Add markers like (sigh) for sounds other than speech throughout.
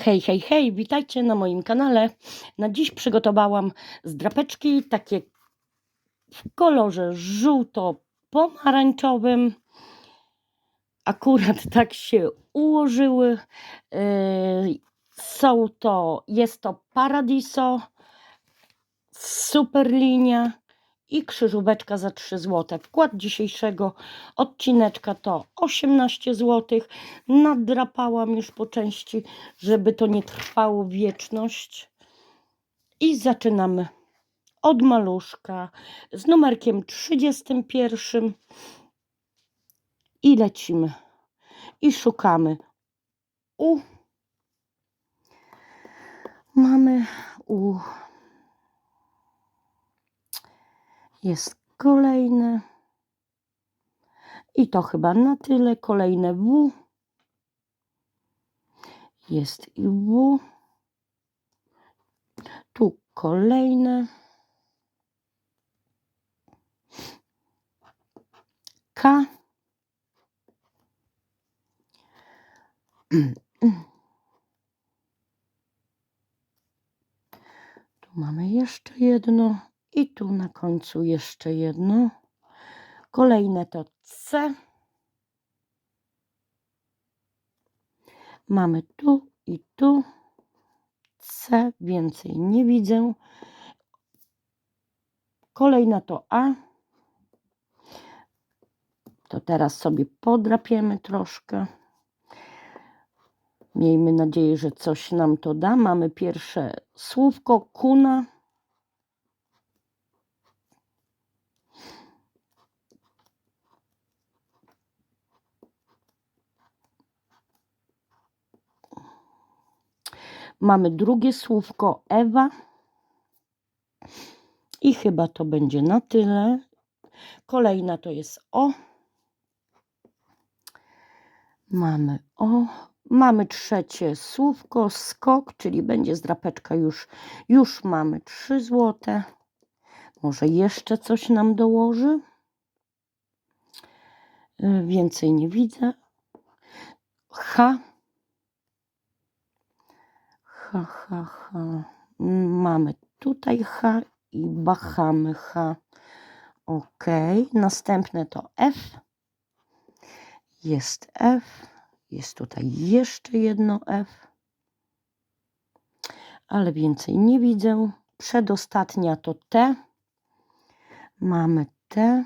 Hej, hej, hej, witajcie na moim kanale. Na dziś przygotowałam zdrapeczki takie w kolorze żółto-pomarańczowym. Akurat (laughs) tak się ułożyły. Yy, Są to, jest to Paradiso, super linia i krzyżóweczka za 3 zł. Wkład dzisiejszego odcineczka to 18 zł. Nadrapałam już po części, żeby to nie trwało wieczność. I zaczynamy od maluszka z numerkiem 31 i lecimy. I szukamy. U. Mamy u. Jest kolejne. I to chyba na tyle. Kolejne W. Jest i W. Tu kolejne. K. Tu mamy jeszcze jedno i tu na końcu jeszcze jedno. Kolejne to C. Mamy tu i tu. C więcej nie widzę. Kolejna to A. To teraz sobie podrapiemy troszkę. Miejmy nadzieję, że coś nam to da. Mamy pierwsze słówko kuna. Mamy drugie słówko Ewa. I chyba to będzie na tyle. Kolejna to jest O. Mamy O. Mamy trzecie słówko skok, czyli będzie zdrapeczka już. Już mamy 3 złote. Może jeszcze coś nam dołoży? Y, Więcej nie widzę. H. H, H, H. Mamy tutaj H i Bahamy H. Ok. Następne to F. Jest F. Jest tutaj jeszcze jedno F. Ale więcej nie widzę. Przedostatnia to T. Mamy T.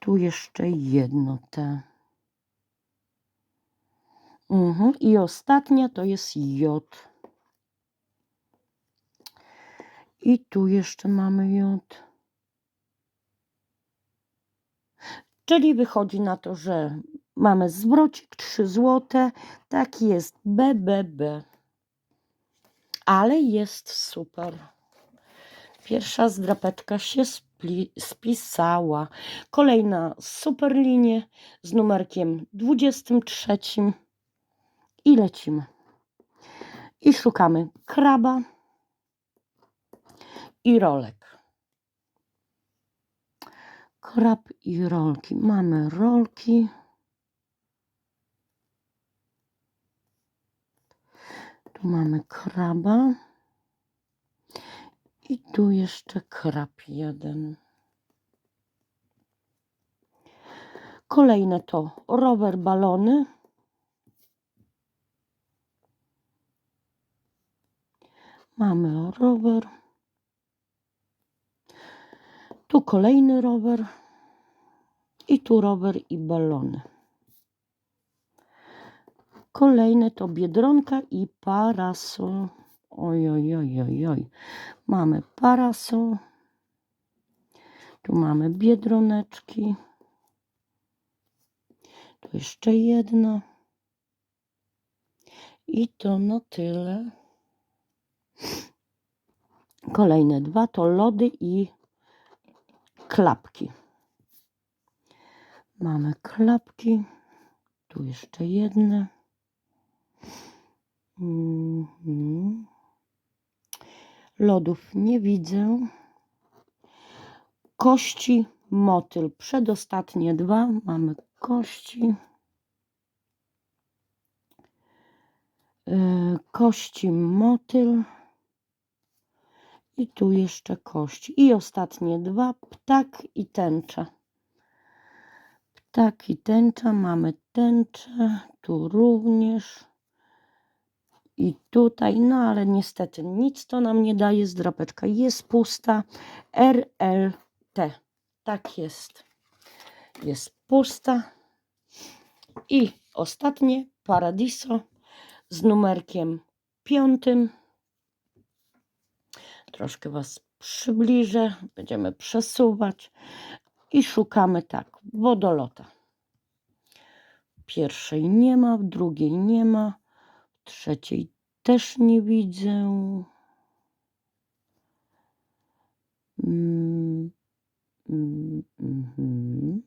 Tu jeszcze jedno T. Mhm. I ostatnia to jest J. I tu jeszcze mamy J. Czyli wychodzi na to, że mamy zwrocik 3 zł. Tak jest BBB. Ale jest super. Pierwsza zdrapeczka się spisała. Kolejna super linie z numerkiem 23. I lecimy. I szukamy kraba i rolek. Krab i rolki. Mamy rolki. Tu mamy kraba. I tu jeszcze krab jeden. Kolejne to rower balony. Mamy rower. Tu kolejny rower. I tu rower i balony. Kolejne to biedronka i parasol. Oj, oj, oj, oj, oj. Mamy parasol. Tu mamy biedroneczki. Tu jeszcze jedna. I to na tyle. Kolejne dwa to lody i klapki. Mamy klapki. Tu jeszcze jedne. Mhm. Lodów nie widzę. Kości motyl. Przedostatnie dwa. Mamy kości. Yy, kości motyl. I tu jeszcze kość. I ostatnie dwa, ptak i tęcza. Ptak i tęcza, mamy tęczę, tu również. I tutaj, no ale niestety nic to nam nie daje, zdrapeczka jest pusta. RLT, tak jest. Jest pusta. I ostatnie Paradiso z numerkiem piątym. Troszkę Was przybliżę, będziemy przesuwać i szukamy tak, wodolota. Pierwszej nie ma, drugiej nie ma, trzeciej też nie widzę. Mm, mm, mhm.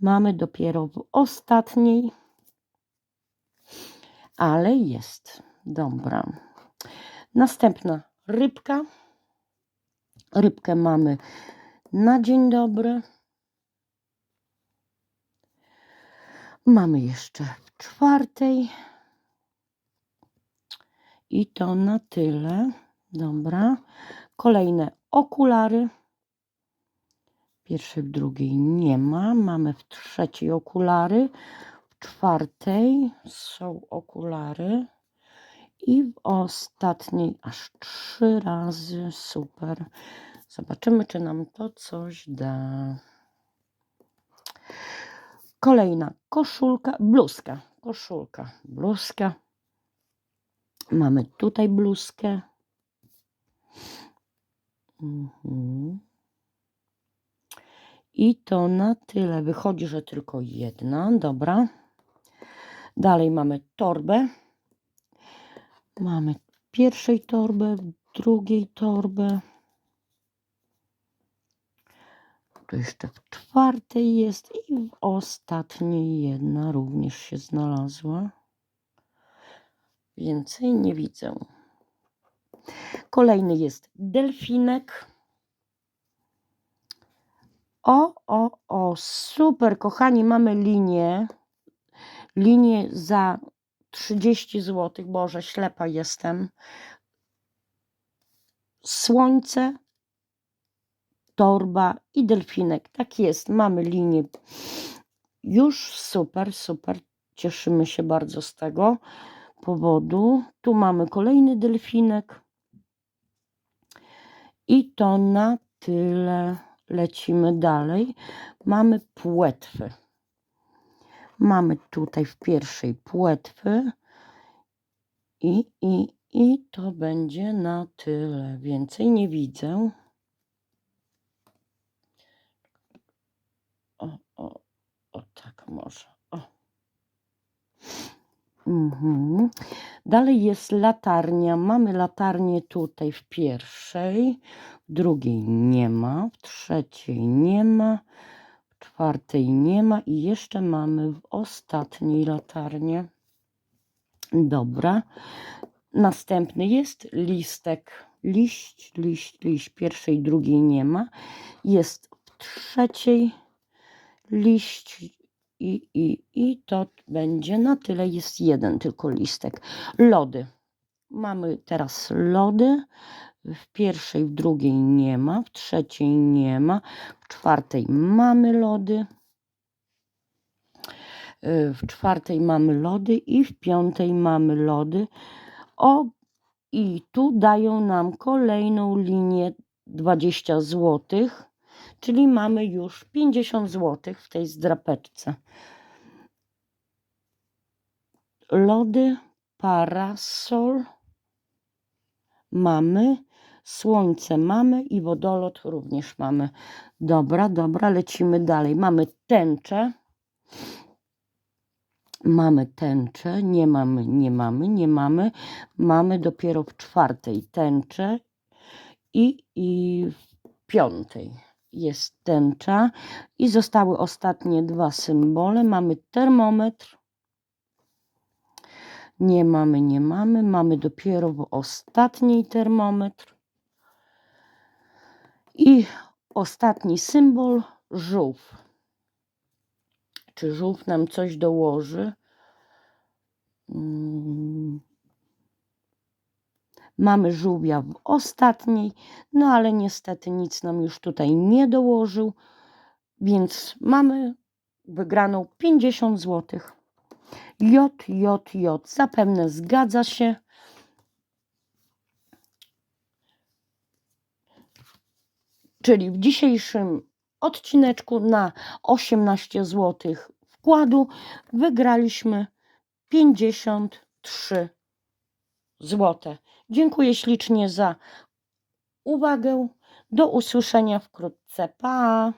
Mamy dopiero w ostatniej, ale jest. Dobra. Następna rybka. Rybkę mamy na dzień dobry. Mamy jeszcze w czwartej. I to na tyle. Dobra. Kolejne okulary. Pierwszej, w drugiej nie ma. Mamy w trzeciej okulary. W czwartej są okulary. I w ostatniej aż trzy razy. Super. Zobaczymy, czy nam to coś da. Kolejna koszulka, bluzka, koszulka, bluzka. Mamy tutaj bluzkę. Mhm. I to na tyle. Wychodzi, że tylko jedna. Dobra. Dalej mamy torbę. Mamy pierwszej torbę, drugiej torbę. Tu jeszcze w czwartej jest i w ostatniej jedna również się znalazła. Więcej nie widzę. Kolejny jest delfinek. O, o, o, super, kochani, mamy linię. Linię za 30 zł. Boże, ślepa jestem. Słońce, torba i delfinek. Tak jest, mamy linię. Już super, super. Cieszymy się bardzo z tego powodu. Tu mamy kolejny delfinek. I to na tyle. Lecimy dalej. Mamy płetwy. Mamy tutaj w pierwszej płetwy. I, i, i to będzie na tyle. Więcej nie widzę. O, o, o tak może. O. Mhm. Dalej jest latarnia. Mamy latarnię tutaj w pierwszej, w drugiej nie ma, w trzeciej nie ma, czwartej nie ma i jeszcze mamy w ostatniej latarnię. Dobra. Następny jest listek. Liść, liść, liść. Pierwszej, drugiej nie ma. Jest w trzeciej liść i, i, i to będzie na tyle. Jest jeden tylko listek. Lody. Mamy teraz lody. W pierwszej, w drugiej nie ma, w trzeciej nie ma, w czwartej mamy lody. Y, W czwartej mamy lody i w piątej mamy lody. O, i tu dają nam kolejną linię 20 zł, czyli mamy już 50 zł w tej zdrapeczce. Lody, parasol mamy, słońce mamy i wodolot również mamy. Dobra, dobra, lecimy dalej. Mamy tęczę. Mamy tęczę, nie mamy, nie mamy, nie mamy. Mamy dopiero w czwartej tęczę i, i w piątej jest tęcza. I zostały ostatnie dwa symbole. Mamy termometr. Nie mamy, nie mamy. Mamy dopiero w ostatniej termometr. I ostatni symbol żółw. Czy żółw nam coś dołoży? Mm. Mamy żółwia w ostatniej, no ale niestety nic nam już tutaj nie dołożył, więc mamy wygraną 50 zł. J, J, J. Zapewne zgadza się. Czyli w dzisiejszym odcineczku na 18 zł wkładu wygraliśmy 53 zł. Dziękuję ślicznie za uwagę. Do usłyszenia wkrótce. Pa!